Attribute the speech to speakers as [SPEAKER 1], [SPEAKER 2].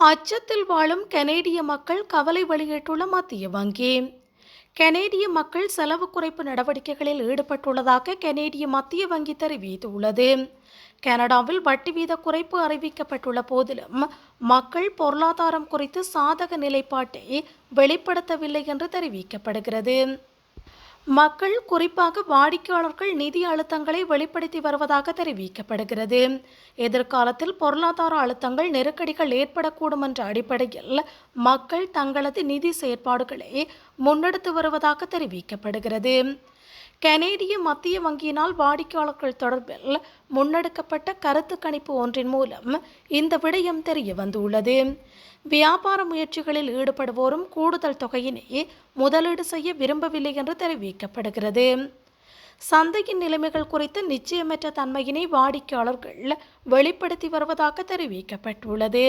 [SPEAKER 1] அச்சத்தில் வாழும் கனேடிய மக்கள் கவலை வெளியிட்டுள்ள மத்திய வங்கி. கனேடிய மக்கள் செலவு குறைப்பு நடவடிக்கைகளில் ஈடுபட்டுள்ளதாக கனேடிய மத்திய வங்கி தெரிவித்துள்ளது. கனடாவில் வட்டி வீத குறைப்பு அறிவிக்கப்பட்டுள்ள போதிலும் மக்கள் பொருளாதாரம் குறித்து சாதக நிலைப்பாட்டை வெளிப்படுத்தவில்லை என்று தெரிவிக்கப்படுகிறது. மக்கள் குறிப்பாக வாடிக்கையாளர்கள் நிதி அழுத்தங்களை வெளிப்படுத்தி வருவதாக தெரிவிக்கப்படுகிறது. எதிர்காலத்தில் பொருளாதார அழுத்தங்கள் நெருக்கடிகள் ஏற்படக்கூடும் என்ற அடிப்படையில் மக்கள் தங்களது நிதி செயற்பாடுகளை முன்னெடுத்து வருவதாக தெரிவிக்கப்படுகிறது. கனேடிய மத்திய வங்கியினால் வாடிக்கையாளர்கள் தொடர்பில் முன்னெடுக்கப்பட்ட கருத்து கணிப்பு ஒன்றின் மூலம் இந்த விடயம் தெரிய வந்துள்ளது. வியாபார முயற்சிகளில் ஈடுபடுவோரும் கூடுதல் தொகையினை முதலீடு செய்ய விரும்பவில்லை என்று தெரிவிக்கப்படுகிறது. சந்தையின் நிலைமைகள் குறித்து நிச்சயமற்ற தன்மையினை வாடிக்கையாளர்கள் வெளிப்படுத்தி வருவதாக தெரிவிக்கப்பட்டுள்ளது.